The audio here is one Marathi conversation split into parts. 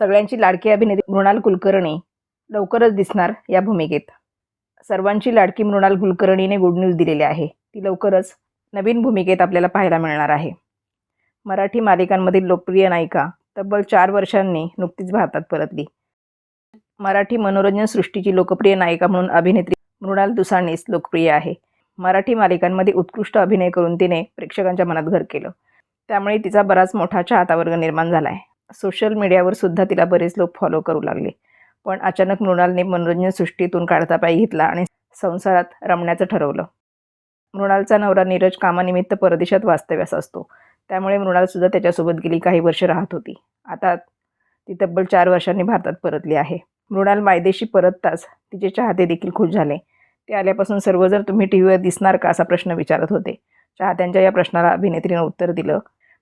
सगळ्यांची लाडकी अभिनेत्री मृणाल कुलकर्णी लवकरच दिसणार या भूमिकेत. सर्वांची लाडकी मृणाल कुलकर्णीने गुड न्यूज दिलेली आहे. ती लवकरच नवीन भूमिकेत आपल्याला पाहायला मिळणार आहे. मराठी मालिकांमधील लोकप्रिय नायिका तब्बल चार वर्षांनी नुकतीच भारतात परतली. मराठी मनोरंजन सृष्टीची लोकप्रिय नायिका म्हणून अभिनेत्री मृणाल दुसाणीस लोकप्रिय आहे. मराठी मालिकांमध्ये उत्कृष्ट अभिनय करून तिने प्रेक्षकांच्या मनात घर केलं. त्यामुळे तिचा बराच मोठा चाहता वर्ग निर्माण झाला आहे सोशल मीडियावर सुद्धा तिला बरेच लोक फॉलो करू लागले. पण अचानक मृणालने मनोरंजन सृष्टीतून काढता पाय घेतला आणि संसारात रमण्याचं ठरवलं. मृणालचा नवरा नीरज कामानिमित्त परदेशात वास्तव्यास असतो. त्यामुळे मृणालसुद्धा त्याच्यासोबत गेली काही वर्ष राहत होती. आता ती तब्बल चार वर्षांनी भारतात परतली आहे. मृणाल मायदेशी परतताच तिचे चाहते देखील खुश झाले. ते आल्यापासून सर्वजण तुम्ही टी व्हीवर दिसणार का असा प्रश्न विचारत होते. चाहत्यांच्या या प्रश्नाला अभिनेत्रीनं उत्तर दिलं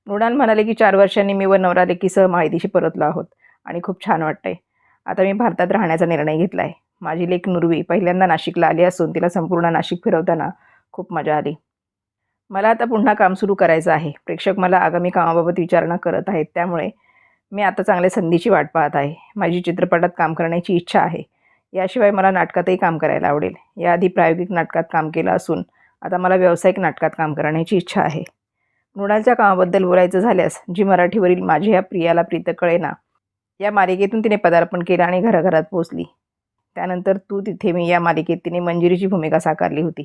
मृणाल म्हणाले की चार वर्षांनी मी व नवरालेकीसह माहितीशी मायदेशी परतलो आहोत आणि खूप छान वाटतंय. आता मी भारतात राहण्याचा निर्णय घेतला आहे माझी लेख नुरवी. पहिल्यांदा नाशिकला आली असून तिला संपूर्ण नाशिक फिरवताना खूप मजा आली. मला आता पुन्हा काम सुरू करायचं आहे. प्रेक्षक मला आगामी कामाबाबत विचारणा करत आहेत. त्यामुळे मी आता चांगल्या संधीची वाट पाहत आहे. माझी चित्रपटात काम करण्याची इच्छा आहे. याशिवाय मला नाटकातही काम करायला आवडेल. याआधी प्रायोगिक नाटकात काम केलं असून आता मला व्यावसायिक नाटकात काम करण्याची इच्छा आहे. मृणालच्या कामाबद्दल बोलायचं झाल्यास जी मराठीवरील माझी या प्रियाला प्रीत कळेना. या मालिकेतून तिने पदार्पण केलं आणि घराघरात पोचली. त्यानंतर तू तिथे मी या मालिकेत तिने मंजिरीची भूमिका साकारली होती.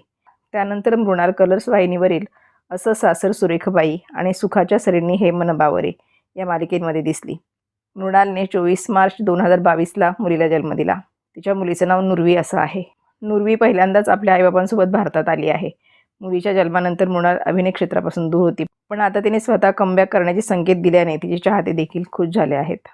त्यानंतर मृणाल कलर्स वाहिनीवरील असं सासर सुरेखबाई आणि सुखाच्या सरींनी हे मन बावरे या मालिकेमध्ये दिसली. मृणालने चोवीस मार्च दोन हजार बावीसला मुलीला जन्म दिला. तिच्या मुलीचं नाव नुरवी असं आहे. नुरवी पहिल्यांदाच आपल्या आईबाबांसोबत भारतात आली आहे. मुलीच्या जन्मानंतर मृणाल अभिनय क्षेत्रापासून दूर होती. पण आता तिने स्वतः कमबॅक करण्याचे संकेत दिल्याने तिचे चाहते देखील खुश झाले आहेत.